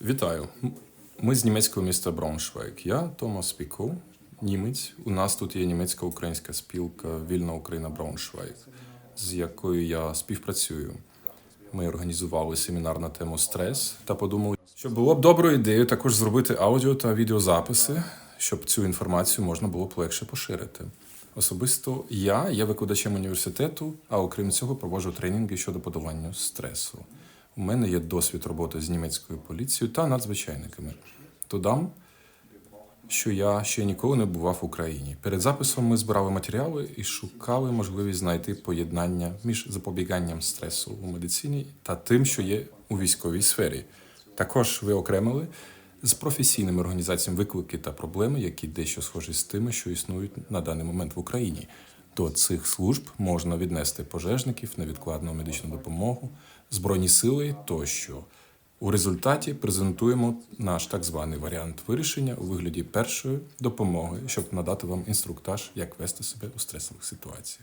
Вітаю. Ми з німецького міста Брауншвейг. Я Томас Піко, німець. У нас тут є німецько-українська спілка Вільна Україна Брауншвейг, з якою я співпрацюю. Ми організували семінар на тему стрес та подумали, що було б доброю ідеєю також зробити аудіо та відеозаписи, щоб цю інформацію можна було б легше поширити. Особисто я є викладачем університету, а окрім цього проводжу тренінги щодо подолання стресу. У мене є досвід роботи з німецькою поліцією та надзвичайниками. Додам, що я ще ніколи не бував в Україні. Перед записом ми збирали матеріали і шукали можливість знайти поєднання між запобіганням стресу у медицині та тим, що є у військовій сфері. Також виокремили з професійними організаціями виклики та проблеми, які дещо схожі з тими, що існують на даний момент в Україні. До цих служб можна віднести пожежників, невідкладну медичну допомогу, збройні сили тощо. У результаті презентуємо наш так званий варіант вирішення у вигляді першої допомоги, щоб надати вам інструктаж, як вести себе у стресових ситуаціях.